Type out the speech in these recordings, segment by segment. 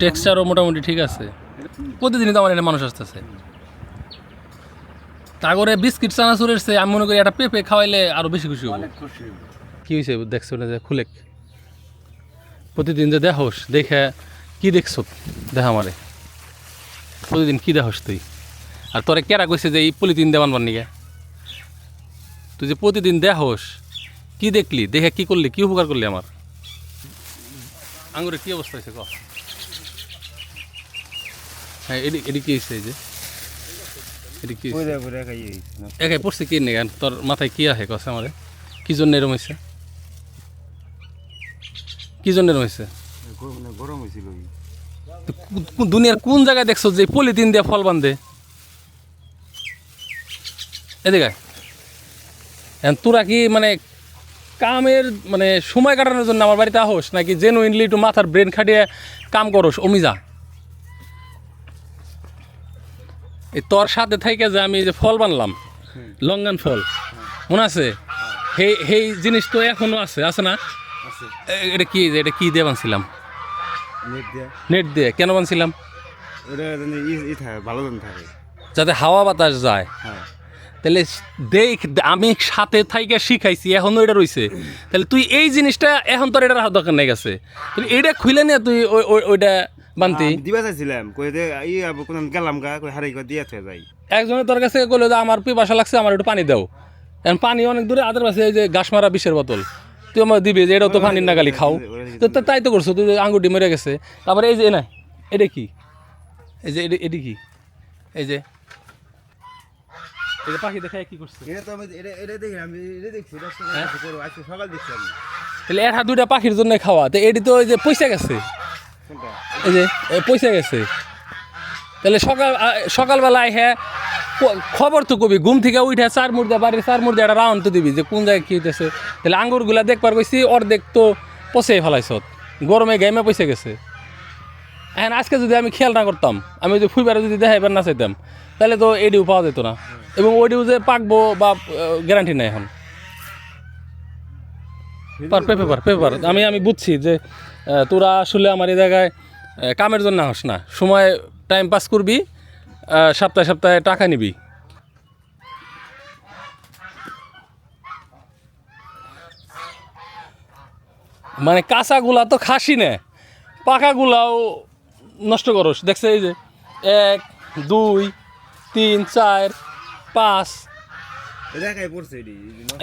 টেক্সচারও মোটামুটি ঠিক আছে। প্রতিদিনই তো আমার এখানে মানুষ আসতেছে। তাগরে বিস্কিট চানাচুরের সে আমি মনে করি একটা পেঁপে খাওয়াইলে আরও বেশি খুশি হব। কি হয়েছে দেখছ না যে খুলেক? প্রতিদিন যে দেখোস দেখে কি দেখছ? দেখা আমারে। প্রতিদিন কি দেখোস তুই? আর তোরে কেরা কইছে যে এই পলিথিন দেওয়ান বান্নিকে তুই যে প্রতিদিন দেখোস কি দেখলি? দেখে কি করলি? কি উপকার করলি আমার? আঙ্গুরের কি অবস্থা হয়েছে ক? হ্যাঁ এডি এডি কি হয়েছে যে? এডি কি হয়েছে? পয়রা পয়রা খাই হইছে না। একাই পড়ছে কি নেই তোর মাথায় কি আহে কছে আমারে? কি জন্য এরম হয়েছে কি জন্য এরম হয়েছে গরম হয়েছিল কি? তো কু- কু- দুনিয়ার কোন জায়গায় দেখছ যে পলিথিন দিয়ে ফল বান্ধে এদিকে তোরা কি মানে কামের মানে সময় কাটানোর জন্য আমার বাড়িতে আহোস নাকি জেনুইনলি একটু মাথার ব্রেন খাটিয়ে কাম করস? অমিজা এই তোর সাথে থেকে যে আমি যে ফল বানলাম লঙ্গান ফল মনে আছে? সেই সেই জিনিস তো এখনও আছে আছে না? এটা কি এটা কি দিয়ে বানছিলাম? নেট দিয়া। কেন বানছিলাম? ভালো থাকে। যাতে হাওয়া বাতাস যায়। হ্যাঁ। তাহলে দেখ আমি সাথে থাইকে শিখাইছি এখনও এটা রইছে। তাহলে তুই এই জিনিসটা এখন তোর এটা দরকার নাই গেছে। এটা খুলে নিয়ে তুই ওই- ওই- ওইটা বানতি। দিবা চাইছিলাম কই দে ই কোন গেলাম গা কই হারাই দিয়া থে যাই। একজনে তোর কাছে বলল যে আমার পিপাসা লাগছে আমার একটু পানি দাও। এখন পানি অনেক দূরে আদার পাশে এই যে গাছ মারা বিষের বোতল। তুই আমার দিবি যে এটাও তো পানির নাগালি খাও। তো তাই তো করছ তুই আঙ্গুটি মরে গেছে। তারপরে এই যে না এটা কি? এই যে এটা এটি কি? এই যে। এই পাখি দেখায় কি করছে? এটা তো আমি এটা এটা দেখি আমি এটা দেখছি হ্যাঁ? সকাল দেখছি আমি। তাহলে এটা দুইটা পাখির জন্য খাওয়া। তো এটি তো ওই যে পয়সা গেছে। এই যে পয়সা গেছে। তাহলে সকাল সকালবেলায় হ্যাঁ খবর তো কবি, ঘুম থেকে উঠে চার মুর্দা বাড়ির চার মুর্দা একটা রাউন্ড তো দিবি যে কোন জায়গায় কী হইতেছে। তাহলে আঙ্গুরগুলা দেখবার কইছি, অর্ধেক তো পচে ফেলাইছ। গরমে গেমে পয়সা গেছে। এখন আজকে যদি আমি খেয়াল না করতাম, আমি যদি ফুইবারে যদি দেখাইবার না চাইতাম তাহলে তো এডিও পাওয়া যেত না। এবং ওডিও যে পাকবো বা গ্যারান্টি নাই এখন। পার পেপার পার পেপে পার আমি আমি বুঝছি যে তোরা আসলে আমার এই জায়গায় কামের জন্য হস না। সময় টাইম পাস করবি সপ্তাহে সপ্তাহে টাকা নিবি। মানে কাঁচাগুলা তো খাসি না। পাকাগুলাও নষ্ট করস। দেখছে এই যে এক দুই তিন চার পাঁচ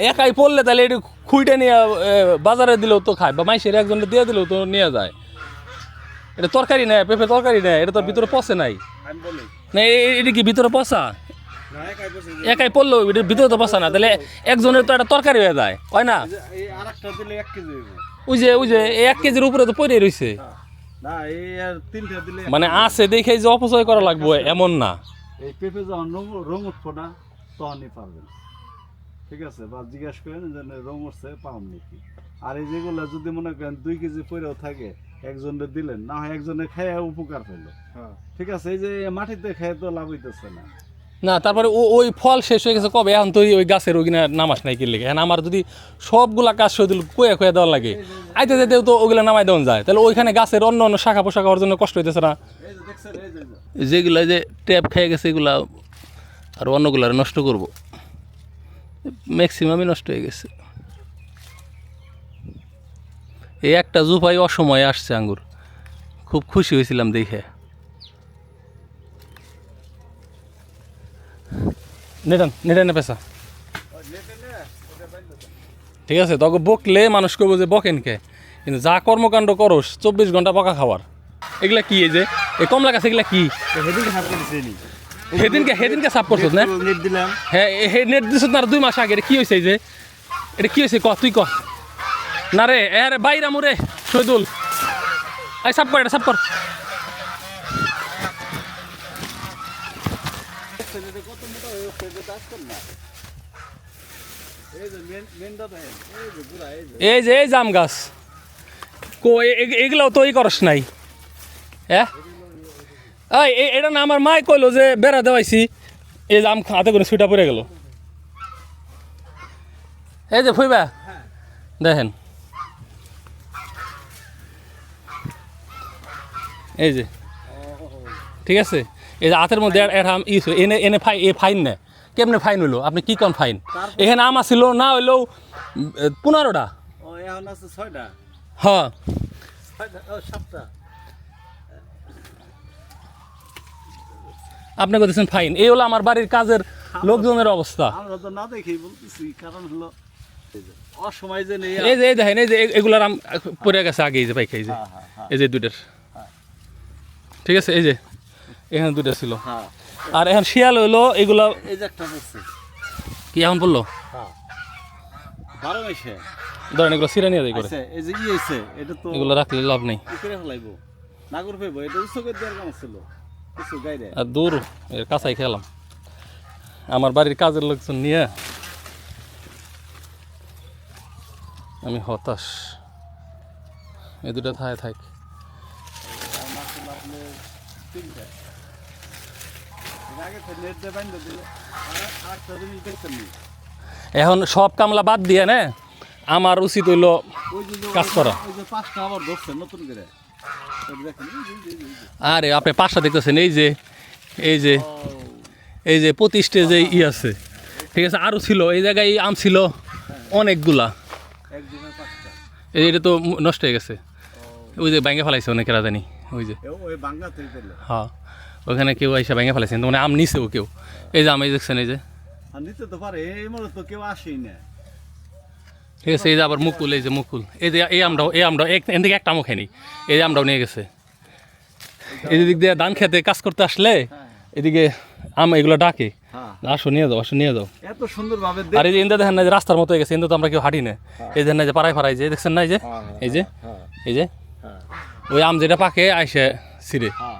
একাই পড়লে তাহলে এটি খুঁইটা নিয়ে বাজারে দিলেও তো খায় বা মাইসের একজনে দিয়ে দিলেও তো নিয়ে যায়। এটা তরকারি নেয় পেঁপে তরকারি নেয় এটা তোর ভিতরে পচে নাই। না এটা কি ভিতরে পচা? একাই পড়লেও এটার ভিতরে তো পচা না তাহলে একজনের তো একটা তরকারি হয়ে যায় হয় না? ওই যে ওই যে এক কেজির উপরে তো পড়ে রয়েছে মানে আছে দেখে যে অপচয় করা লাগবে এমন না। এই পেঁপে যখন রং রং উঠবো না তখনই পারবেন। ঠিক আছে? বা জিজ্ঞাসা করেন যে রং উঠছে পাম নাকি আর এই যেগুলো যদি মনে করেন দুই কেজি পরেও থাকে একজনের দিলেন না হয় একজনের খেয়ে উপকার হলো হ্যাঁ। ঠিক আছে? এই যে মাটিতে খেয়ে তো লাভ হইতেছে না। না তারপরে ও- ওই ফল শেষ হয়ে গেছে কবে? এখন তো ওই- ওই গাছের ওইখানে নামাস নাই কি লেগে এখন আমার যদি সবগুলা কাজ দিল কয়ে কয়ে দেওয়া লাগে। আইতে যেতেও তো ওগুলা নামাই দেওয়া যায়। তাহলে ওইখানে গাছের অন্য অন্য শাখা পোশাক হওয়ার জন্য কষ্ট হইতেছে না? এই যে দেখছেন এই যে এই যে। যেগুলা যে ট্যাপ খেয়ে গেছে এগুলা আর অন্যগুলা নষ্ট করব। ম্যাক্সিমামই নষ্ট হয়ে গেছে। এই একটা জুপাই অসময়ে আসছে আঙ্গুর। খুব খুশি হয়েছিলাম দেখে। নেটান, নেটানে পেশা ঠিক আছে তখন বকলে মানুষ করব যে বকেন কে। কিন্তু যা কর্মকাণ্ড করস, চব্বিশ ঘণ্টা পকা খাওয়ার এগুলা কি এই যে? এই কমলা গাছ এগুলা কি? করেছে সেদিনকে সেদিনকে সাপ করছিস না? নেট দিলাম। হ্যাঁ হে নেট দিছিস না দুই মাস আগে কি হয়েছে এই যে? এটা কি হয়েছে ক তুই ক না রে এ রে বাইরা মুরে শহীদুল। এই সাপ কর এটা সাপ কর। এই যে এই জাম গাছ। কো এগুলাও তো ই করস নাই। হ্যাঁ এটা না আমার মাই কইলো যে বেড়া দেওয়াইছি। এই জাম হাতে করে ছুটা পড়ে গেল। এই যে ফুইবা দেখেন। এই যে ঠিক আছে? এই যে হাতের মধ্যে এটা আম ইস এনে এনে ফাই এ ফাইন না। কেমনে ফাইন হইল? আপনি কি কোন ফাইন? এখানে আম আছিল না হইলেও পনেরোটা। হ্যাঁ। আপনি বলতেছেন ফাইন। এই হলো আমার বাড়ির কাজের লোকজনের অবস্থা। আমরা তো না দেখেই বলতেছি কারণ হলো অসময় যে নেই এই যে এই দেখেন এই যে এগুলার আম পড়ে গেছে আগে এই যে এই যে। হ্যাঁ, হ্যাঁ, হ্যাঁ। এই যে দুইটার। ঠিক আছে এই যে এখানে দুইটা ছিল। আর এখন শিয়াল হইল এগুলা এই যে একটা কি এখন বলল বারো মাসে। ধরেন এগুলো সিরা নিয়ে যায় করে। আচ্ছা এই যে ই এটা তো এগুলো রাখলে লাভ নেই। ফেলাইবো। নাগর ফেলব এটা কাম ছিল। আর দূর, এর কাছাই খেলাম। আমার বাড়ির কাজের লোকজন নিয়ে আমি হতাশ। এই দুটো থায় থাক। এখন সব কামলা বাদ দিয়ে না, আমার উচিত হইল কাজ করে। আরে, আপনি পাঁচটা দেখতেছেন, এই যে এই যে এই যে প্রতি স্টেজে ই আছে, ঠিক আছে আরও ছিল, এই জায়গায় আম ছিল, অনেকগুলা। এই এটা তো নষ্ট হয়ে গেছে। ওই যে ব্যাঙ্গে ফেলাইছে অনেকেরা জানি, ওই যে। হ্যাঁ ওখানে কেউ এসে ফেলেছেন তো মানে আম নিছেও কেউ। এই যে আমি দেখছেন, এই যে। নিতে তো পারে, এই মনে তো কেউ আসেই না। ঠিক আছে এই যে আবার মুকুল এই যে মুকুল এই যে এই আমরাও এই আমরাও এন থেকে একটা আমও খাইনি। এই যে আমরাও নিয়ে গেছে। এই দিক দিয়ে ধান খেতে কাজ করতে আসলে এদিকে আম এগুলো ডাকে। হ্যাঁ। আসো নিয়ে যাও আসো নিয়ে যাও। এত সুন্দর ভাবে আর এই যে ইন্দা দেখেন না যে রাস্তার মতো হয়ে গেছে ইন্দা তো আমরা কেউ হাঁটি না। এই দেখেন না যে পাড়ায় পাড়ায় যে দেখছেন না এই যে? এই যে হ্যাঁ। এই যে। হ্যাঁ। ওই আম যেটা পাকে আইসে সিরে হ্যাঁ।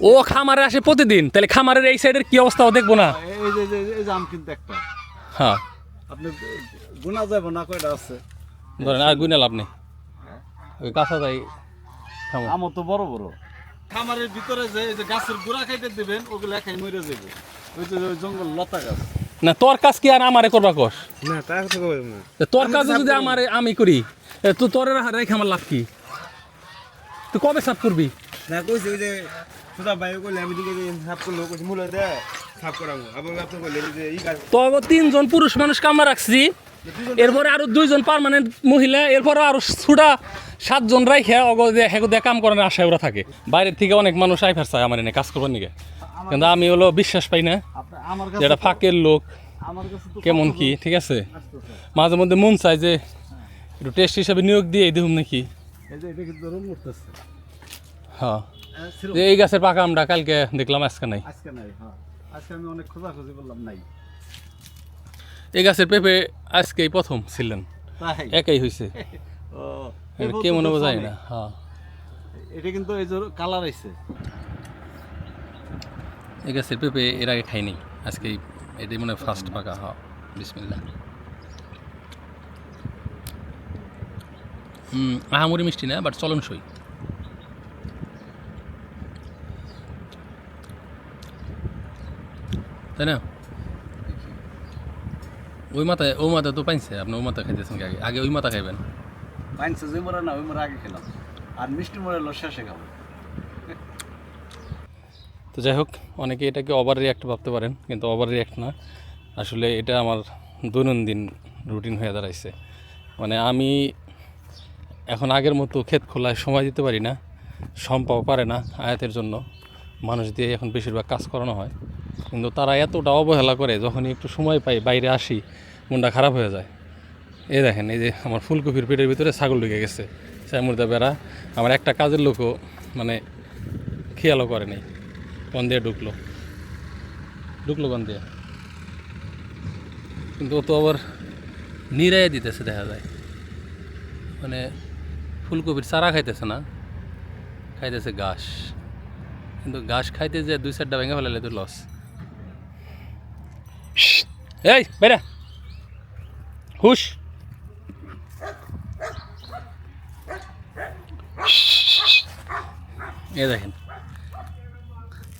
ও খামারে আসে প্রতিদিন তাহলে খামারের এই সাইডের কি অবস্থা দেখব না? এই যে যে- এই যে আম কিন্তু একটা। হ্যাঁ। আপনি গুনা যাব না কয়টা আছে? ধরেন আর গুনে লাভ নেই। ওই কাঁচা যাই আমও তো বড় বড়। খামারের ভিতরে যে এই যে গাছের গোড়া খাইতে দিবেন ওগুলো একাই মরে যাবে ওই যে ওই জঙ্গল লতা গাছ। না তোর কাজ কি আর আমারে করবা কস? না তা কথা কইব না। তোর কাজ যদি আমারে আমি করি তো তোর রেখে আমার লাভ কি? তুই কবে সাফ করবি? না কইছে ওই যে সুদা ভাই কইলে আমি দিকে সাপ করল কইছে মুলা দে সাপ করামু। আবার আপনি কইলে যে এই কাজ তো তিনজন পুরুষ মানুষ কামরা রাখছি। এরপরে আরও দুইজন পার্মানেন্ট মহিলা এরপরে আরও ছুটা সাতজন রাইখে অগো দিয়ে হেগো দিয়ে কাম করার আশায় ওরা থাকে। বাইরের থেকে অনেক মানুষ আইফার চায় আমার এনে কাজ করবার নিকে কিন্তু আমি হলো বিশ্বাস পাই না যেটা ফাঁকের লোক। কেমন কি ঠিক আছে? মাঝে মধ্যে মন চায় যে একটু টেস্ট হিসাবে নিয়োগ দিয়ে দেখুন নাকি? হ্যাঁ। হ্যাঁ, এই গাছের পাকা আমরা কালকে দেখলাম আজকে নাই। আজকে নাই হ্যাঁ। আজকে আমি অনেক খোঁজাখুঁজি করলাম নাই। এই গাছের পেঁপে আজকেই প্রথম ছিলেন। একাই হয়েছে ও কে মনে বোঝায় না হ্যাঁ। এটা কিন্তু এই যে কালার আইছে। এই গাছের পেঁপে এর আগে খাইনি আজকে এটাই মনে ফার্স্ট পাকা হ্যাঁ। বিসমিল্লা হুম আহামরি মিষ্টি না বাট চলন চলনসই। তাই না? ওই মাথায় ও মাথা তো পাইছে আপনি ওই মাথা খাইতেছেন কি আগে? আগে ওই মাথা খাইবেন। পাইনছে যে মরে না ওই মরে আগে খেলাম। আর মিষ্টি মরে এলো শেষে খাব। তো যাই হোক অনেকে এটাকে ওভার রিয়াক্ট ভাবতে পারেন কিন্তু ওভার রিয়াক্ট না। আসলে এটা আমার দৈনন্দিন রুটিন হয়ে দাঁড়াইছে। মানে আমি এখন আগের মতো ক্ষেত খোলায় সময় দিতে পারি না সম্পাও পারে না আয়াতের জন্য। মানুষ দিয়ে এখন বেশিরভাগ কাজ করানো হয়। কিন্তু তারা এতটা অবহেলা করে যখনই একটু সময় পাই, বাইরে আসি, মনটা খারাপ হয়ে যায়। এই দেখেন, এই যে আমার ফুলকপির পেটের ভিতরে ছাগল ঢুকে গেছে। চাইমুর্দা বেড়া, আমার একটা কাজের লোকও মানে খেয়ালও করে নেই। কোন দিয়ে ঢুকলো? ঢুকলো কোন দিয়ে? কিন্তু ও তো আবার নিরাইয়া দিতেছে দেখা যায়। মানে ফুলকপির চারা খাইতেছে না, খাইতেছে ঘাস। কিন্তু ঘাস খাইতে যে দুই চারটা ভেঙে ফেলালে তো লস এই বেরা হুশ। এ দেখেন।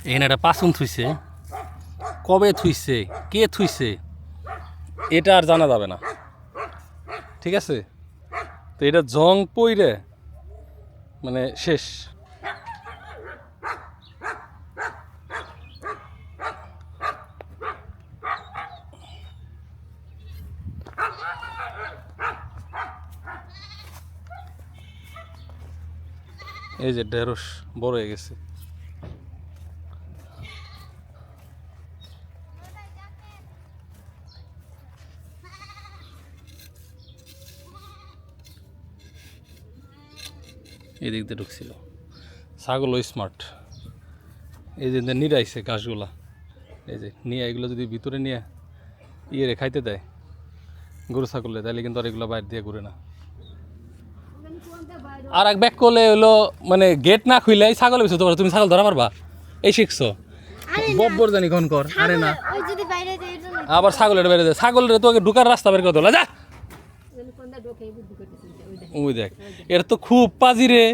এখানে একটা পাসুন থুইছে। কবে থুইছে? কে থুইছে? এটা আর জানা যাবে না। ঠিক আছে? তো এটা জং পইরে মানে শেষ। এই যে ঢেঁড়স বড় হয়ে গেছে। এদিক দিয়ে ঢুকছিল। ছাগলও স্মার্ট এই যে নিরাইছে ঘাসগুলা, এই যে নিয়ে এগুলো যদি ভিতরে নিয়ে ইয়ে খাইতে দেয়, গরু ছাগলে তাহলে কিন্তু আর এগুলো বাইরে দিয়ে ঘুরে না। আর এক ব্যাক করলে হলো মানে গেট না খুলে এই ছাগল বেশি তোমার তুমি ছাগল ধরা পারবা এই শিখছো। বব্বর জানি কোন কর আরে না। বাইরে আবার ছাগলের বেড়ে যায়। ছাগলের তোকে ঢুকার রাস্তা বের করে দিলা যা। ওই দেখ। ওই দেখ। এটা তো খুব পাজি রে।